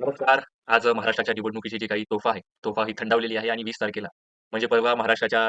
नमस्कार. आज महाराष्ट्राच्या निवडणुकीची जी काही तोफा आहे, तोफा ही थंडावलेली आहे आणि वीस तारखेला म्हणजे परवा महाराष्ट्राच्या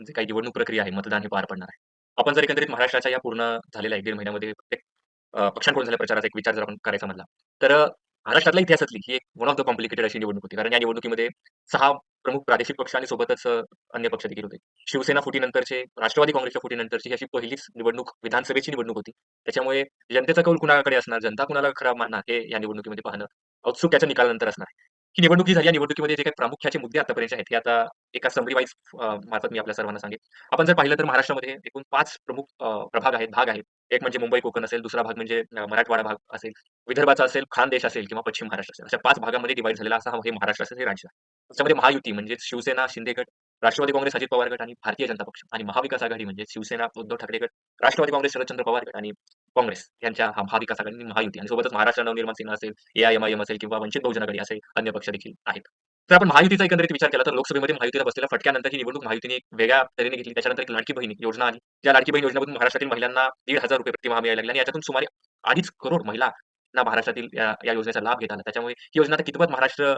जी काही निवडणूक प्रक्रिया आहे, मतदान हे पार पडणार आहे. आपण जर एकंदरीत महाराष्ट्राच्या या पूर्ण झालेल्या एक दीड महिन्यामध्ये प्रत्येक पक्षांकडून झाल्या प्रचाराचा एक विचार जर आपण करायचा म्हणला, तर महाराष्ट्रातल्या इतिहासातली ही एक वन ऑफ द कॉम्प्लिकेटेड अशी निवडणूक होती. कारण या निवडणुकीमध्ये सहा प्रमुख प्रादेशिक पक्ष आणि सोबतच अन्य पक्ष देखील होते. शिवसेना फुटीनंतरचे, राष्ट्रवादी काँग्रेसच्या फुटीनंतरची अशी पहिलीच निवडणूक विधानसभेची निवडणूक होती. त्याच्यामुळे जनतेचा कौल कुणाकडे असणार, जनता कुणाला खरा मानणार, हे या निवडणुकीमध्ये पाहणं औत्सुक्याच्या निकालानंतर असणार आहे. ही निवडणूक झाली, या निवडणुकीमध्ये जे काही प्रामुख्याचे मुद्दे आतापर्यंत आहेत, हे आता एका समरी वाईज मार्फत मी आपल्या सर्वांना सांगेन. आपण जर पाहिलं तर महाराष्ट्रामध्ये एकूण पाच प्रमुख प्रभाग आहेत, भाग आहेत. एक म्हणजे मुंबई कोकण असेल, दुसरा भाग म्हणजे मराठवाडा भाग असेल, विदर्भाचा असेल, खानदेश असेल किंवा पश्चिम महाराष्ट्र असेल. अशा पाच भागामध्ये डिवाईड झालेला असा हे महाराष्ट्र असेल हे राज्य आहे. त्याच्यामध्ये महायुती म्हणजे शिवसेना, शिंदे गट, राष्ट्रवादी काँग्रेस, अजित पवार गट आणि भारतीय जनता पक्ष आणि महाविकास आघाडी म्हणजे शिवसेना, उद्धव ठाकरे गट, राष्ट्रवादी काँग्रेस, शरदचंद्र पवार गट आणि काँग्रेस यांच्या महाविकास आघाडी आणि महायुती आणि सोबतच महाराष्ट्र नवनिर्माण सेना असेल, एआयएमआयएम असेल किंवा वंचित बहुजन आघाडी असे अन्य पक्ष देखील आहेत. तर आपण महायुतीचा एकंदरीत विचार केला तर लोकसभेमध्ये महायुतीला बसलेल्या फटक्यानंतर ही निवडणूक महायुतीने एक वेगळ्या तऱ्हेने घेतली. त्याच्यानंतर एक लाडकी बहीण योजना आली. ज्या लाडकी बहीण योजनेमधून महाराष्ट्रातील महिलांना ₹1,500 प्रतिमाह मिळायला लागले आणि याच्यातून सुमारे 2.5 करोड महिला महाराष्ट्रातील या योजनेचा लाभ घेत आला. त्याच्यामुळे ही योजना आता कितपत महाराष्ट्र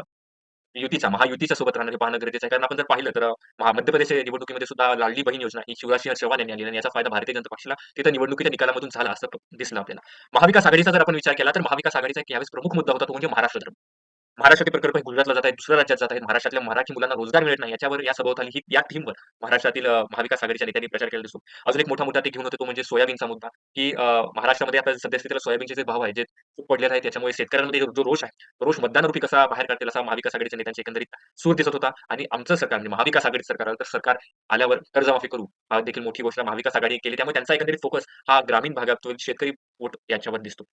युतीचा, महायुतीच्या सोबत राहणार हे पाहणं गरजेचं आहे. कारण आपण जर पाहिलं तर मध्य प्रदेशच्या निवडणुकीमध्ये सुद्धा लाडली बहीण योजना ही शिवराज सिंह यांनी आणली आणि याचा फायदा भारतीय जनता पक्षाला तिथं निवडणुकीच्या निकालामधून झाला असं दिसलं आपल्याला. महाविकास आघाडीचा जर आपण विचार केला तर महाविकास आघाडीचा यावेळेस प्रमुख मुद्दा होता तो म्हणजे महाराष्ट्र धर्म. महाराष्ट्रातील प्रकल्प हे गुजरातला जात आहेत, दुसऱ्या राज्यात जात आहेत. महाराष्ट्रातल्या मराठी मुलांना रोजगार मिळत नाही. याच्यावर या सभोवताली ही या थीमवर महाराष्ट्रातील महाविकास आघाडीच्या नेत्यांनी प्रचार केला दिसतो. अजून एक मोठा मुद्दा ते घेऊन होते तो म्हणजे सोयाबीनचा मुद्दा, की महाराष्ट्रामध्ये आता सध्या स्थितीला सोयाबीनचे जे भाव आहेत, जे खूप पडलेले आहेत त्याच्यामुळे शेतकऱ्यांमध्ये जो रोष आहे, रोष रोष मतदानरूपी कसा बाहेर काढतील असा महाविकास आघाडीच्या नेत्यांच्या एकंदरीत सूर दिसत होता आणि आमचं सरकार म्हणजे महाविकास आघाडी सरकार तर सरकार आल्यावर कर्जमाफी करू हा देखील मोठी गोष्ट महाविकास आघाडी केली. त्यामुळे त्यांचा एकंदरीत फोकस हा ग्रामीण भागातील शेतकरी वोट याच्यावर दिसतो.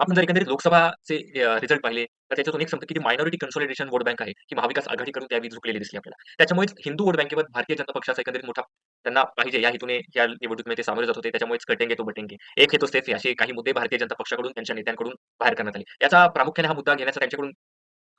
आपण जर एकंदरीत लोकसभाचे रिझल्ट पाहिले तर त्याच्यातून एक समजतं की मायनॉरिटी कन्सॉलिडेशन वोट बँक आहे, की महाविकास आघाडीकडून त्यावेळी झुकलेली दिसली आपल्याला. त्याच्यामुळेच हिंदू वोट बँकेवर भारतीय जनता पक्षाचा एकंदरीत मोठा त्यांना पाहिजे या हेतूने या निवडणुकीमध्ये ते सामोरे जात होते. त्याच्यामुळेच कटेंगे तो बटेंगे. एक है तेच असे काही मुद्दे भारतीय जनता पक्षाकडून त्यांच्या नेत्यांकडून बाहेर करण्यात आले. याचा प्रामुख्याने हा मुद्दा घेण्याचा त्यांच्याकडून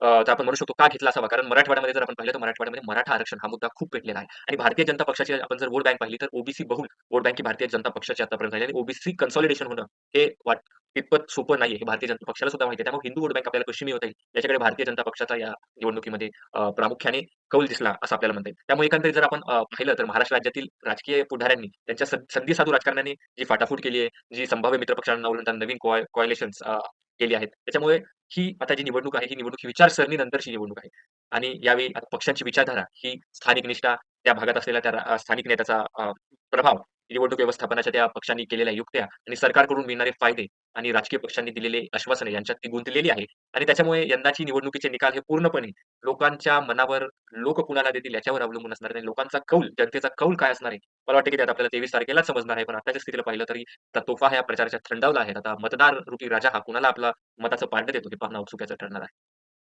तर आपण म्हणू शकतो का घेतला असावा? कारण मराठवाड्यामध्ये जर आपण पाहिलं तर मराठवाड्यामध्ये मराठा आरक्षण हा मुद्दा खूप पेटलेला आहे आणि भारतीय जनता पक्षाची आपण जर वोट बँक पाहिली तर ओबीसी बहुल वोट बँक ही भारतीय जनता पक्षाची आतापर्यंत झाली आणि ओबीसी कन्सॉलिडेशन होणं हे वाट तितपत सोपं नाही हे भारतीय जनता पक्षाला सुद्धा माहिती आहे. त्यामुळे हिंदू वोट बँक आपल्याला कशी मिळवता येईल याच्याकडे भारतीय जनता पक्षाचा या निवडणुकीमध्ये प्रामुख्याने कौल दिसला असं आपल्याला म्हणता येईल. त्यामुळे एकंदरीत जर आपण पाहिलं तर महाराष्ट्र राज्यातील राजकीय पुढाऱ्यांनी त्यांच्या संधी साधू राजकारण्यांनी जी फाटाफूट केली आहे, जी संभाव्य मित्रपक्षांना नवीन कॉय कॉलिशन्स केली आहेत. त्याच्यामुळे ही आता जी निवडणूक आहे, ही निवडणूक ही विचारसरणीनंतरची निवडणूक आहे आणि यावेळी पक्षांची विचारधारा ही स्थानिक निष्ठा, त्या भागात असलेल्या त्या स्थानिक नेत्याचा प्रभाव, निवडणूक व्यवस्थापनाच्या त्या पक्षांनी केलेल्या युक्त्या आणि सरकारकडून मिळणारे फायदे आणि राजकीय पक्षांनी दिलेले आश्वासने यांच्यात ती गुंतलेली आहे आणि त्याच्यामुळे यंदाची निवडणुकीचे निकाल हे पूर्णपणे लोकांच्या मनावर लोक कुणाला देतील याच्यावर अवलंबून असणार आहे आणि लोकांचा कौल, जनतेचा कौल काय असणार आहे? मला वाटतं की त्यात आपल्याला 23 तारखेलाच समजणार आहे. पण आताच्या स्थितीला पाहिलं तरी त्या तोफा ह्या प्रचाराच्या थंडावला आहे. आता मतदार रूपी राजा हा कुणाला आपला मताचं पांड देतो हे पाहणं उत्सुक्याचं ठरणार आहे.